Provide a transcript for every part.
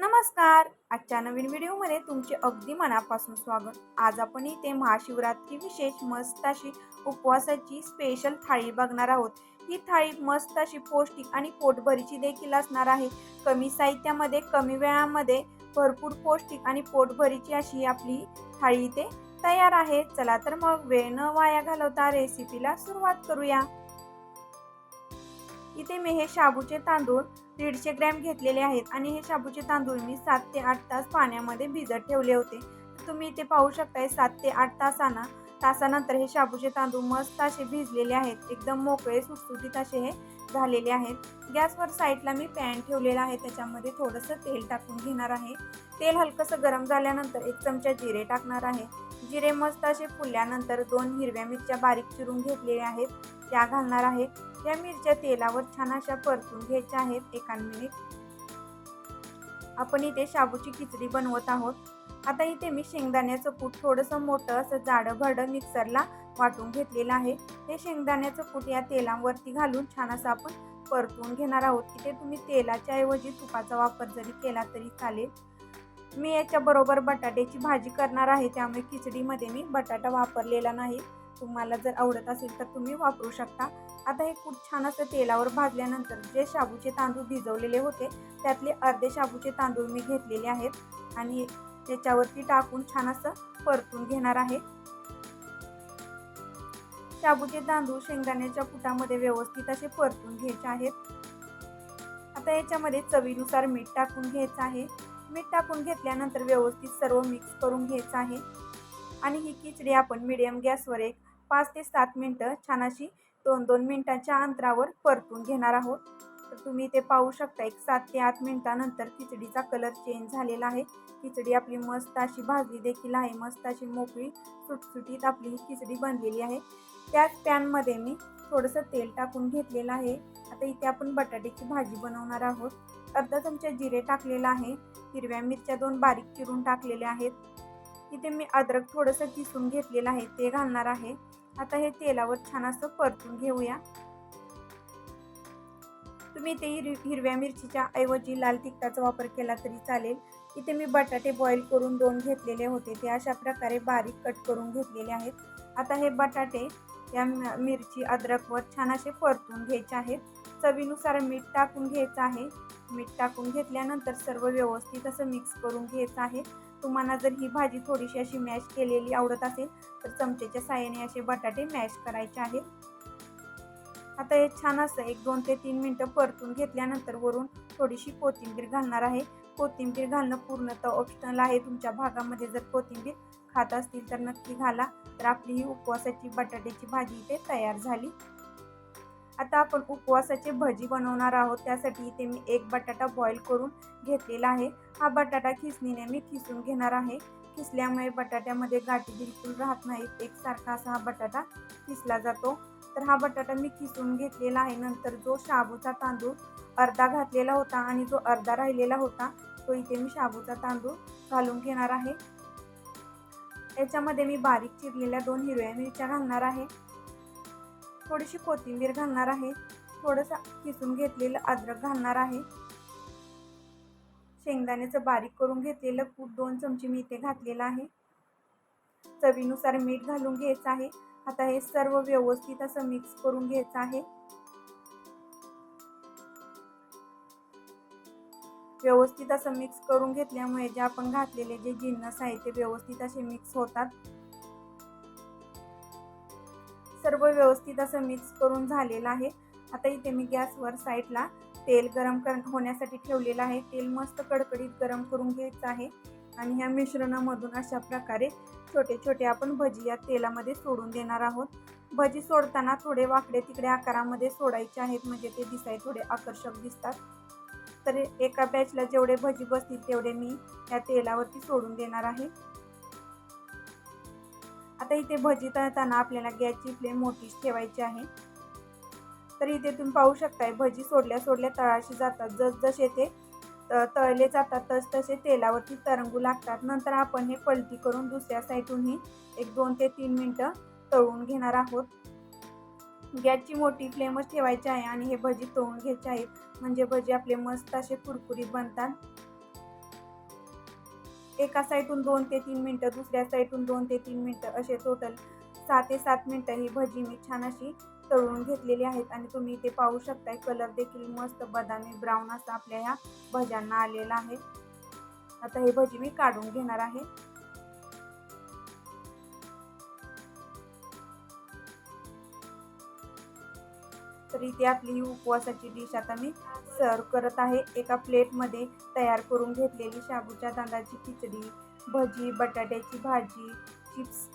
नमस्कार. आजच्या नवीन व्हिडिओमध्ये तुमचे अगदी मनापासून स्वागत. आज आपण इथे महाशिवरात्री विशेष मस्त अशी उपवासाची स्पेशल थाळी बघणार आहोत. ही थाळी मस्त अशी पौष्टिक आणि पोटभरीची देखील असणार आहे. कमी साहित्यामध्ये कमी वेळामध्ये भरपूर पौष्टिक आणि पोटभरीची अशी आपली थाळी इथे तयार आहे. चला तर मग वेळ न वाया घालवता रेसिपीला सुरुवात करूया. इथे मी हे शाबूचे तांदूळ दीडशे ग्रॅम घेतलेले आहेत आणि हे शाबूचे तांदूळ मी सात ते आठ तास पाण्यामध्ये भिजत ठेवले होते. तुम्ही इथे पाहू शकताय सात ते आठ तासांना तासानंतर हे शाबूचे तांदूळ मस्त असे भिजलेले आहेत. एकदम मोकळे सुटसुटीत असे हे झालेले आहेत. गॅसवर साईडला मी पॅन ठेवलेला आहे. त्याच्यामध्ये थोडंसं तेल टाकून घेणार आहे. तेल हलकंसं गरम झाल्यानंतर एक चमचा जिरे टाकणार आहे. जिरे मस्त असे फुलल्यानंतर दोन हिरव्या मिरच्या बारीक चिरून घेतलेल्या आहेत. त्या घालणार आहे या मिरच्या तेलावर छान अशा परतून घ्यायच्या आहेत एका मिनिट. आपण इथे शाबूची खिचडी बनवत आहोत. आता इथे मी शेंगदाण्याचं कूट थोडंसं मोठं असं जाडं भरडं मिक्सरला वाटून घेतलेलं आहे. हे शेंगदाण्याचं कूट या तेलावरती घालून छान असं आपण परतून घेणार आहोत. इथे तुम्ही तेलाच्या ऐवजी तुपाचा वापर जरी केला तरी चालेल. मी याच्याबरोबर बटाट्याची भाजी करणार आहे त्यामुळे खिचडीमध्ये मी बटाटा वापरलेला नाही. तुम्हाला जर आवडत असेल तर तुम्ही वापरू शकता. आता हे खूप छान असं तेलावर भाजल्यानंतर जे शाबूचे तांदूळ भिजवलेले होते त्यातले अर्धे शाबूचे तांदूळ मी घेतलेले आहेत आणि त्याच्यावरती टाकून छान असं परतून घेणार आहे. शाबूचे तांदूळ शेंगदाण्याच्या कुटामध्ये व्यवस्थित असे परतून घ्यायचे आहेत. आता याच्यामध्ये चवीनुसार मीठ टाकून घ्यायचं आहे. मीठ टाकून घेतल्यानंतर व्यवस्थित सर्व मिक्स करून घ्यायचं आहे. आणि ही खिचडी आपण मिडियम गॅसवर एक पाच ते सात मिनटं छान अशी दोन दोन मिनटाच्या अंतरावर परतून घेणार आहोत. तर तुम्ही इथे पाहू शकता एक सात ते आठ मिनटानंतर खिचडीचा कलर चेंज झालेला आहे. खिचडी आपली मस्त अशी भाजली देखील आहे. मस्त अशी मोकळी सुटसुटीत आपली ही खिचडी बनलेली आहे. त्याच पॅनमध्ये मी थोडंसं तेल टाकून घेतलेलं आहे. आता इथे आपण बटाट्याची भाजी बनवणार आहोत. अर्धा चमचा जिरे टाकलेला आहे. हिरव्या मिरच्या दोन बारीक चिरून टाकलेल्या आहेत. इथे मी अद्रक थोडंसं किसून घेतलेलं आहे ते घालणार आहे. आता हे तेलावर छान असं परतून घेऊया. तुम्ही ते हिर हिरव्या मिरचीच्या ऐवजी लाल तिखटाचा वापर केला तरी चालेल. इथे मी बटाटे बॉईल करून दोन घेतलेले होते ते अशा प्रकारे बारीक कट करून घेतलेले आहेत. आता हे बटाटे या मिरची अद्रकवर छान असे परतून घ्यायचे आहेत. चवीनुसार मीठ टाकून घ्यायचं आहे. मीठ टाकून घेतल्यानंतर सर्व व्यवस्थित असं मिक्स करून घ्यायचं आहे. तुम्हाला जर ही भाजी थोडीशी अशी मॅश केलेली आवडत असेल तर चमचेच्या साह्याने असे बटाटे मॅश करायचे आहेत. आता हे छान असं एक दोन ते तीन मिनटं परतून घेतल्यानंतर वरून थोडीशी कोथिंबीर घालणार आहे. कोथिंबीर घालणं पूर्णतः ऑप्शनल आहे. तुमच्या भागामध्ये जर कोथिंबीर खात असतील तर नक्की घाला. तर आपली ही उपवासाची बटाट्याची भाजी इथे तयार झाली. आता आपण उपवासाची भजी बनवणार आहोत. त्यासाठी इथे मी एक बटाटा बॉईल करून घेतलेला आहे. हा बटाटा खिसणीने मी खिसून घेणार आहे. खिसल्यामुळे बटाट्यामध्ये गाठी बिलकुल राहत नाहीत. एकसारखा असा हा बटाटा खिसला जातो. तर हा बटाटा मी खिसून घेतलेला आहे. नंतर जो शाबूचा तांदूळ अर्धा घातलेला होता आणि जो अर्धा राहिलेला होता तो इथे मी शाबूचा तांदूळ घालून घेणार आहे. याच्यामध्ये मी बारीक चिरलेल्या दोन हिरव्या मिरच्या घालणार आहे. थोडीशी कोथिंबीर घालणार आहे. थोडंसं किसून घेतलेलं अद्रक घालणार आहे. शेंगदाण्याचं बारीक करून घेतलेलं कूट दोन चमचे मी इथे घातलेलं आहे. चवीनुसार मीठ घालून घ्यायचं आहे. आता हे सर्व व्यवस्थित असं मिक्स करून घ्यायचं आहे. व्यवस्थित असं मिक्स करून घेतल्यामुळे जे आपण घातलेले जे जिन्नस आहे ते व्यवस्थित असे मिक्स होतात. सर्व व्यवस्थित असं मिक्स करून झालेलं आहे. आता इथे मी गॅसवर साईडला तेल गरम कर होण्यासाठी ठेवलेलं आहे. तेल मस्त कडकडीत गरम करून घ्यायचं आहे. आणि ह्या मिश्रणामधून अशा प्रकारे छोटे छोटे आपण भजी या तेलामध्ये सोडून देणार आहोत. भजी सोडताना थोडे वाकडे तिकडे आकारामध्ये सोडायचे आहेत. म्हणजे ते दिसाय थोडे आकर्षक दिसतात. तर एका बॅचला जेवढे भजी बसतील तेवढे मी या तेलावरती सोडून देणार आहे. आता इथे भजी तळताना आपल्याला गॅसची फ्लेम मोठीच ठेवायची आहे. तर इथे तुम्ही पाहू शकताय भजी सोडल्या सोडल्या तळाशी जातात. जसजसे ते तळले जातात तस तसे तेलावरती तरंगू लागतात. नंतर आपण हे पलटी करून दुसऱ्या साईडूनही एक दोन ते तीन मिनटं तळून घेणार आहोत. गॅसची मोठी फ्लेमच ठेवायची आहे आणि हे भजी तळून घ्यायचे आहेत. म्हणजे भजी आपले मस्त असे कुरकुरीत बनतात. एका साईडून दोन ते तीन मिनटं दुसऱ्या साईडून दोन ते तीन मिनटं असे टोटल सहा ते सात मिनटं ही भजी मी छान अशी तळून घेतलेली आहेत आणि तुम्ही इथे पाहू शकताय कलर देखील मस्त बदामी ब्राऊन असा आपल्या ह्या भज्यांना आलेला आहे. आता हे भजी मी काढून घेणार आहे. तर इथे आपली ही उपवासाची डिश आता मी सर्व करत आहे. एका प्लेटमध्ये तयार करून घेतलेली शाबूच्या तांदळाची खिचडी भजी बटाट्याची भाजी चिप्स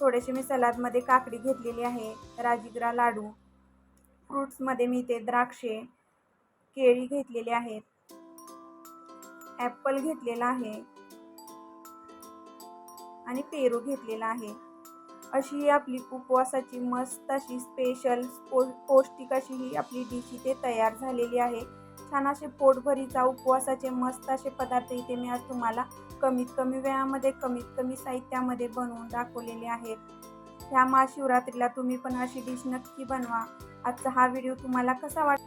थोडेसे मी सलादमध्ये काकडी घेतलेली आहे. राजीगरा लाडू. फ्रूट्समध्ये मी इथे द्राक्षे केळी घेतलेली आहेत. ॲपल घेतलेला आहे. आणि पेरू घेतलेला आहे. अशी ही आपली उपवासाची मस्त अशी स्पेशल पो पौष्टिक अशी ही आपली डिश इथे तयार झालेली आहे. छान असे पोटभरीचा उपवासाचे मस्त असे पदार्थ इथे मी आज तुम्हाला कमीत कमी वेळामध्ये कमीत कमी साहित्यामध्ये बनवून दाखवलेले आहेत. ह्या महाशिवरात्रीला तुम्ही पण अशी डिश नक्की बनवा. आजचा हा व्हिडिओ तुम्हाला कसा वाट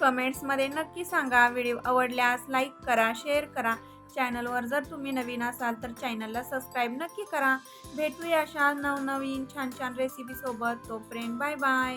कमेंट्समध्ये नक्की सांगा. व्हिडिओ आवडल्यास लाईक करा शेअर करा. चॅनलवर जर तुम्ही नवीन असाल तर चॅनलला सबस्क्राईब नक्की करा. भेटूया अशा नवनवीन छान छान रेसिपीसोबत तोपर्यंत बाय बाय